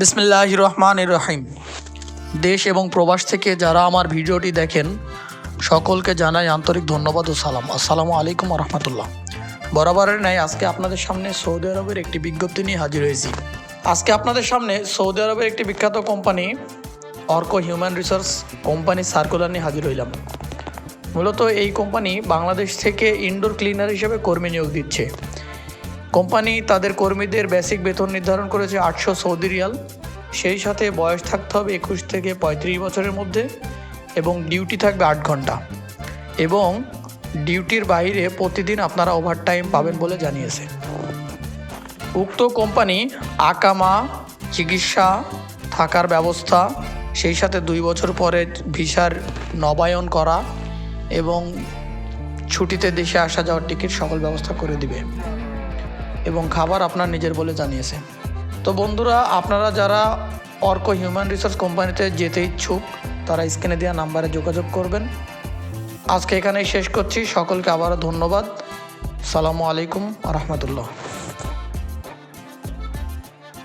বিসমিল্লাহ রহমান রহিম দেশ এবং প্রবাস থেকে যারা আমার ভিডিওটি দেখেন, সকলকে জানাই আন্তরিক ধন্যবাদ ও সালাম। আসসালামু আলাইকুম রহমতুল্লাহ। বরাবরের ন্যায় আজকে আপনাদের সামনে সৌদি আরবের একটি বিজ্ঞপ্তি নিয়ে হাজির হয়েছি। আজকে আপনাদের সামনে সৌদি আরবের একটি বিখ্যাত company, Arko human resource company circular নিয়ে হাজির হইলাম। মূলত এই কোম্পানি বাংলাদেশ থেকে ইনডোর ক্লিনার হিসেবে কর্মী নিয়োগ দিচ্ছে। কোম্পানি তাদের কর্মীদের বেসিক বেতন নির্ধারণ করেছে আটশো সৌদি রিয়াল। সেই সাথে বয়স থাকতে হবে একুশ থেকে পঁয়ত্রিশ বছরের মধ্যে এবং ডিউটি থাকবে আট ঘণ্টা। এবং ডিউটির বাইরে প্রতিদিন আপনারা ওভারটাইম পাবেন বলে জানিয়েছে। উক্ত কোম্পানি আকামা, চিকিৎসা থাকার ব্যবস্থা, সেই সাথে দুই বছর পরে ভিসার নবায়ন করা এবং ছুটিতে দেশে আসা যাওয়ার টিকিট সকল ব্যবস্থা করে দিবে। এবং খাবার আপনার নিজের বলে জানিয়েছে। তো বন্ধুরা, আপনারা যারা অর্ক হিউম্যান রিসোর্স কোম্পানিতে যেতে ইচ্ছুক, তারা স্ক্রিনে দেওয়া নাম্বারে যোগাযোগ করবেন। আজকে এখানেই শেষ করছি। সকলকে আবারও ধন্যবাদ। সালামু আলাইকুম রহমতুল্লাহ।